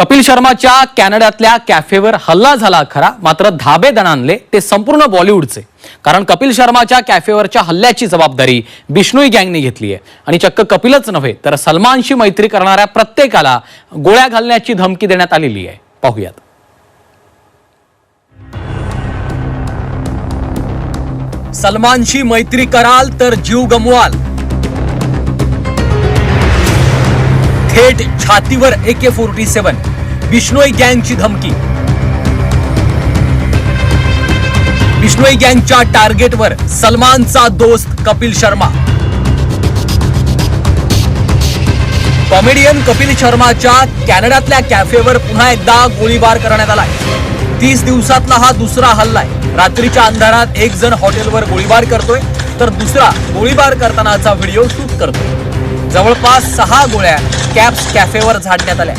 कपिल शर्माच्या कॅनडातल्या कॅफेवर हल्ला झाला खरा मात्र धाबे दणानले ते संपूर्ण बॉलिवूडचे. कारण कपिल शर्माच्या कॅफेवरच्या हल्ल्याची जबाबदारी बिष्णोई गँगने घेतली आहे आणि चक्क कपिलच नव्हे तर सलमानशी मैत्री करणाऱ्या प्रत्येकाला गोळ्या घालण्याची धमकी देण्यात आलेली आहे. पाहूयात. सलमानशी मैत्री कराल तर जीव गमवाल. थेट छातीवर ए के फोर्टी सेवन. बिष्णोई गँगची धमकी. बिष्णोई गँगच्या टार्गेटवर सलमानचा दोस्त कपिल शर्मा. कॉमेडियन कपिल शर्माच्या कॅनडातल्या कॅफेवर पुन्हा एकदा गोळीबार करण्यात आलाय. तीस दिवसातला हा दुसरा हल्ला आहे रात्रीच्या अंधारात एक जण हॉटेलवर गोळीबार करतोय तर दुसरा गोळीबार करतानाचा व्हिडिओ शूट करतोय. जवळपास सहा गोळ्या कॅप्स कॅफेवर झाडण्यात आल्या.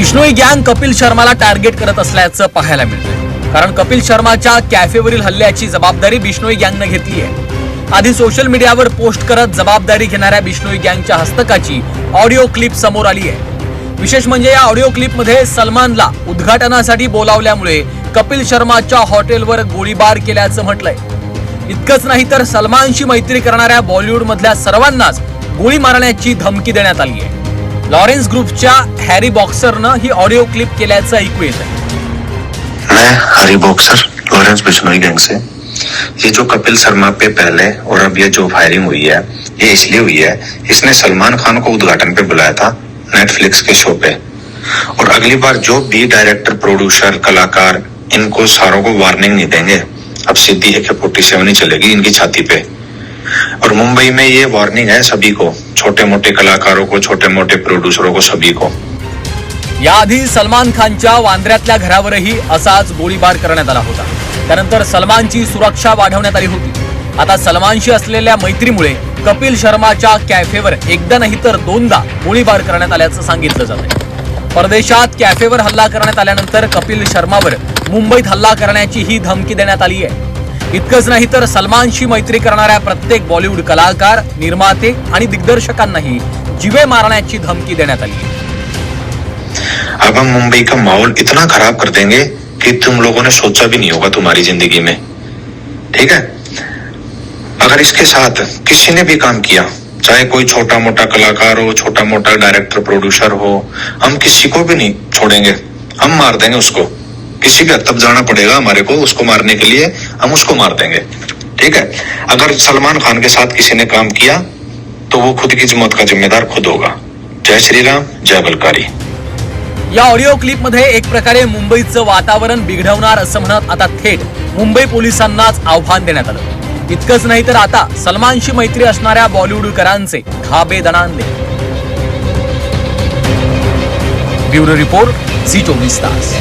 बिष्णोई गँग कपिल शर्माला टार्गेट करत असल्याचं पाहायला मिळतंय. कारण कपिल शर्माच्या कॅफेवरील हल्ल्याची जबाबदारी बिष्णोई गँगनं घेतली आहे आधी सोशल मीडियावर पोस्ट करत जबाबदारी घेणाऱ्या बिष्णोई गँगच्या हस्तकाची ऑडिओ क्लिप समोर आली आहे विशेष म्हणजे या ऑडिओ क्लिपमध्ये सलमानला उद्घाटनासाठी बोलावल्यामुळे कपिल शर्माच्या हॉटेलवर गोळीबार केल्याचं म्हटलंय. इतकंच नाही तर सलमानशी मैत्री करणाऱ्या बॉलिवूडमधल्या सर्वांनाच गोळी मारण्याची धमकी देण्यात आली आहे लॉरेन्स ग्रुपच्या हॅरी बॉक्सरनं ही ऑडिओ क्लिप केल्याचं ऐकू येत मैं Harry boxer Lawrence Bishnoi gang से। ये जो कपिल शर्मा पे पहले और अब ये जो फायरिंग हुई है, ये इसलिए हुई है, इसने सलमान खान को उद्घाटन पे बुलाया था नेटफ्लिक्स के शो पे। और अगली बार जो भी डायरेक्टर प्रोड्यूसर कलाकार, इनको सारों को वार्निंग नहीं देंगे, अब सीधी है फोर्टी सेवन ही चलेगी इनकी छाती पे। और मुंबई में ये वार्निंग है सभी को छोटे मोटे कलाकारों को छोटे मोटे प्रोड्यूसरों को सभी को। याआधी सलमान खानच्या वांद्र्यातल्या घरावरही असाच गोळीबार करण्यात आला होता. त्यानंतर सलमानची सुरक्षा वाढवण्यात आली होती. आता सलमानशी असलेल्या मैत्रीमुळे कपिल शर्माच्या कॅफेवर एकदा नाही तर दोनदा गोळीबार करण्यात आल्याचं सांगितलं जात आहे परदेशात कॅफेवर हल्ला करण्यात आल्यानंतर कपिल शर्मावर मुंबईत हल्ला करण्याची ही धमकी देण्यात आली आहे इतकंच नाही तर सलमानशी मैत्री करणाऱ्या प्रत्येक बॉलिवूड कलाकार निर्माते आणि दिग्दर्शकांनाही जिवे मारण्याची धमकी देण्यात आली. अब हम मुंबई का माहौल इतना खराब कर देंगे कि तुम लोगों ने सोचा भी नहीं होगा तुम्हारी जिंदगी में. ठीक है? अगर इसके साथ किसी ने भी काम किया चाहे कोई छोटा मोटा कलाकार हो छोटा मोटा डायरेक्टर प्रोड्यूसर हो हम किसी को भी नहीं छोड़ेंगे. हम मार देंगे उसको. किसी भी हद तक जाना पड़ेगा हमारे को उसको मारने के लिए हम उसको मार देंगे। ठीक है? अगर सलमान खान के साथ किसी ने काम किया तो वो खुद की मौत का जिम्मेदार खुद होगा। जय श्री राम जय बलकारी। या ऑडिओ क्लिपमध्ये एक प्रकारे मुंबईचं वातावरण बिघडवणार असं म्हणत आता थेट मुंबई पोलिसांनाच आव्हान देण्यात आलं. इतकंच नाही तर आता सलमानशी मैत्री असणाऱ्या बॉलिवूडकरांचे खाबे दणाणले. ब्युरो रिपोर्ट सी चोवीस तास.